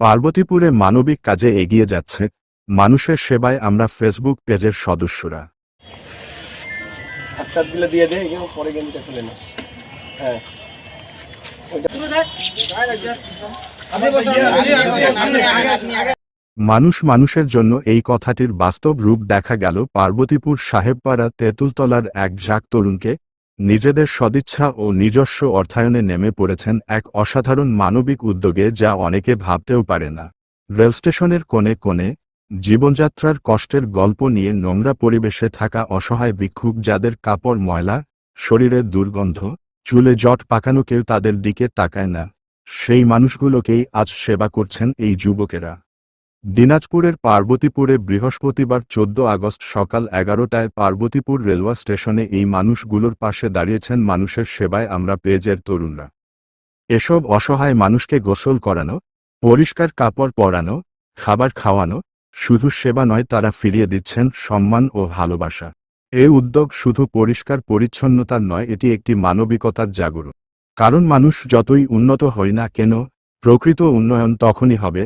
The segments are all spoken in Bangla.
পার্বতীপুরে মানবিক কাজে এগিয়ে যাচ্ছে মানুষের সেবায় আমরা ফেসবুক পেজের সদস্যরা। দিয়ে দে পরে হ্যাঁ। মানুষ মানুষের জন্য এই কথাটির বাস্তব রূপ দেখা গেল পার্বতীপুর সাহেবপাড়া তেঁতুলতলার এক ঝাঁক তরুণকে নিজেদের সদিচ্ছা ও নিজস্ব অর্থায়নে নেমে পড়েছেন এক অসাধারণ মানবিক উদ্যোগে যা অনেকে ভাবতেও পারে না। রেলস্টেশনের কোণে কোণে জীবনযাত্রার কষ্টের গল্প নিয়ে নোংরা পরিবেশে থাকা অসহায় ভিক্ষুক যাদের কাপড় ময়লা, শরীরের দুর্গন্ধ, চুলে জট পাকানো কেউ তাদের দিকে তাকায় না। সেই মানুষগুলোকেই আজ সেবা করছেন এই যুবকেরা। দিনাজপুরের পার্বতীপুরে বৃহস্পতিবার চোদ্দ আগস্ট সকাল এগারোটায় পার্বতীপুর রেলওয়ে স্টেশনে এই মানুষগুলোর পাশে দাঁড়িয়েছেন মানুষের সেবায় আমরা পেজের তরুণরা। এসব অসহায় মানুষকে গোসল করানো, পরিষ্কার কাপড় পরানো, খাবার খাওয়ানো, শুধু সেবা নয়, তারা ফিরিয়ে দিচ্ছেন সম্মান ও ভালোবাসা। এই উদ্যোগ শুধু পরিষ্কার পরিচ্ছন্নতার নয়, এটি একটি মানবিকতার জাগরণ। কারণ মানুষ যতই উন্নত হয় না কেন, প্রকৃত উন্নয়ন তখনই হবে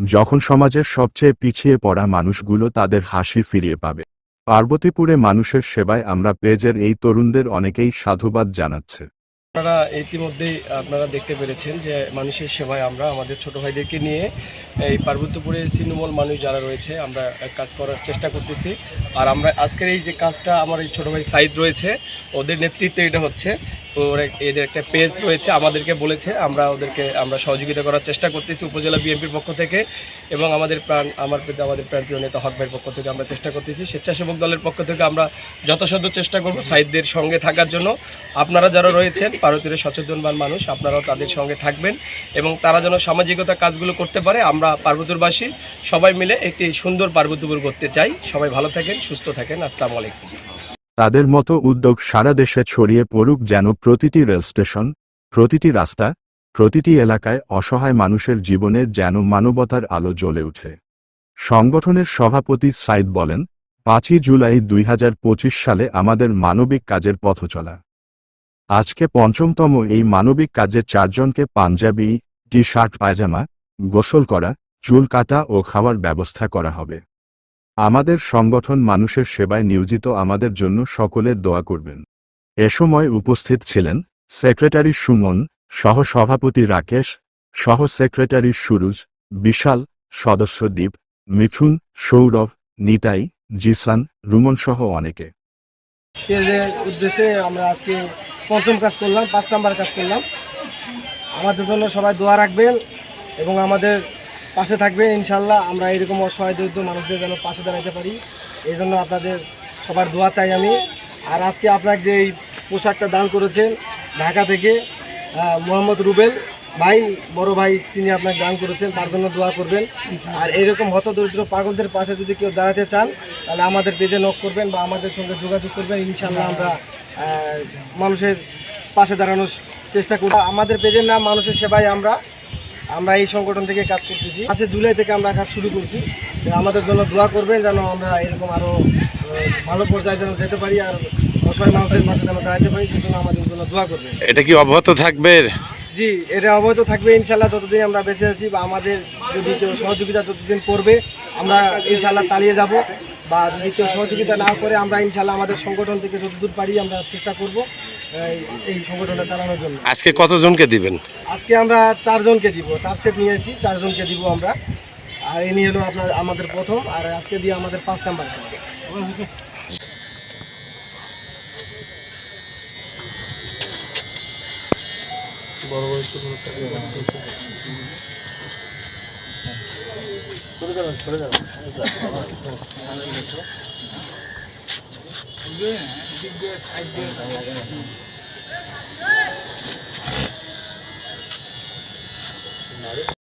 যখন সমাজের সবচেয়ে পিছিয়ে পড়া মানুষগুলো তাদের হাসি ফিরিয়ে পাবে। পার্বতীপুরে মানুষের সেবায় আমরা পেজের এই তরুণদের অনেকেই সাধুবাদ জানাচ্ছে। আপনারা ইতিমধ্যেই আপনারা দেখতে পেরেছেন যে মানুষের সেবায় আমরা আমাদের ছোট ভাইদেরকে নিয়ে এই পার্বত্যপুরে সিনুমল মানুষ যারা রয়েছে, আমরা কাজ করার চেষ্টা করতেছি। আর আমরা আজকের এই যে কাজটা, আমার এই ছোটো ভাই সাইদ রয়েছে, ওদের নেতৃত্বে এটা হচ্ছে। ওর এদের একটা পেজ রয়েছে, আমাদেরকে বলেছে, আমরা ওদেরকে, আমরা সহযোগিতা করার চেষ্টা করতেছি উপজেলা বিএনপির পক্ষ থেকে এবং আমাদের প্রাণ, আমার আমাদের প্রান্তীয় নেতা হক ভাইয়ের পক্ষ থেকে আমরা চেষ্টা করতেছি। স্বেচ্ছাসেবক দলের পক্ষ থেকে আমরা যথাসাধ্য চেষ্টা করব সাইদদের সঙ্গে থাকার জন্য। আপনারা যারা রয়েছেন ভারতীয় সচেতনবান মানুষ, আপনারাও তাদের সঙ্গে থাকবেন এবং তারা যেন সামাজিকতা কাজগুলো করতে পারে, আমরা পার্বতীয়বাসী সবাই মিলে একটি সুন্দর পার্বতীপুর করতে চাই। সবাই ভালো থাকেন, সুস্থ থাকেন। আসসালামু আলাইকুম। তাদের মতো উদ্যোগ সারা দেশে ছড়িয়ে পড়ুক যেন প্রতিটি রেল স্টেশন, প্রতিটি রাস্তা, প্রতিটি এলাকায় অসহায় মানুষের জীবনে যেন মানবতার আলো জ্বলে ওঠে। সংগঠনের সভাপতি সাইদ বলেন, পাঁচই জুলাই দুই হাজার পঁচিশ সালে আমাদের মানবিক কাজের পথ চলা। আজকে পঞ্চমতম এই মানবিক কাজে চারজনকে পাঞ্জাবি টি শার্ট পায়জামা গোসল করা, চুল কাটা ও খাওয়ার ব্যবস্থা করা হবে। আমাদের সংগঠন মানুষের সেবায় নিয়োজিত আমাদের জন্য সকলে দোয়া করবেন। এ সময় উপস্থিত ছিলেন সেক্রেটারি সুমন, সহ সভাপতি রাকেশ, সহ সেক্রেটারি সুরুজ, বিশাল সদস্য মিঠুন, সৌরভ, নিতাই, জিসান, রুমন সহ অনেকে। উদ্দেশ্যে আমরা আজকে পঞ্চম কাজ করলাম, পাঁচ নাম্বার কাজ করলাম। আমাদের জন্য সবাই দোয়া রাখবেন। এবং আমাদের পাশে থাকবেন ইনশাল্লাহ আমরা এরকম অসহায় দরিদ্র মানুষদের যেন পাশে দাঁড়াতে পারি। এই জন্য আপনাদের সবার দোয়া চাই আমি। আর আজকে আপনাকে যে এই পোশাকটা দান করেছেন ঢাকা থেকে মোহাম্মদ রুবেল ভাই, বড় ভাই তিনি আপনাকে দান করেছেন, তার জন্য দোয়া করবেন। আর এরকম হতদরিদ্র পাগলদের পাশে যদি কেউ দাঁড়াতে চান, তাহলে আমাদের পেজে নক করবেন বা আমাদের সঙ্গে যোগাযোগ করবেন। ইনশাল্লাহ আমরা মানুষের পাশে দাঁড়ানোর চেষ্টা করি আমাদের পেজের নাম, মানুষের সেবায় আমরা। আমরা এই সংগঠন থেকে কাজ করতেছি। পাঁচে জুলাই থেকে আমরা কাজ শুরু করছি। আমাদের জন্য দোয়া করবেন যেন আমরা এরকম আরও ভালো পর্যায়ে যেন যেতে পারি আর অসহায় মানুষদের পাশে যেন দাঁড়াতে পারি সেজন্য আমাদের জন্য দোয়া করবেন। এটা কি অব্যাহত থাকবে? জি এটা অবৈধ থাকবে ইনশাল্লাহ যতদিন আমরা বেঁচে আছি বা আমাদের যদি কেউ সহযোগিতা যতদিন করবে আমরা ইনশাল্লাহ চালিয়ে যাব। বা যদি কেউ সহযোগিতা না করে আমরা ইনশাল্লাহ আমাদের সংগঠন থেকে যতদূর পারি আমরা চেষ্টা করব। এই সংগঠনটা চালানোর জন্য। আজকে কতজনকে দিবেন? আজকে আমরা চারজনকে দিব। চার সেট নিয়ে এসেছি চারজনকে দিব আমরা। আর এ নিয়ে হলো আপনার আমাদের প্রথম আর আজকে দিয়ে আমাদের পাঁচ নাম্বার বড় বড় করে গেলাম করে about it.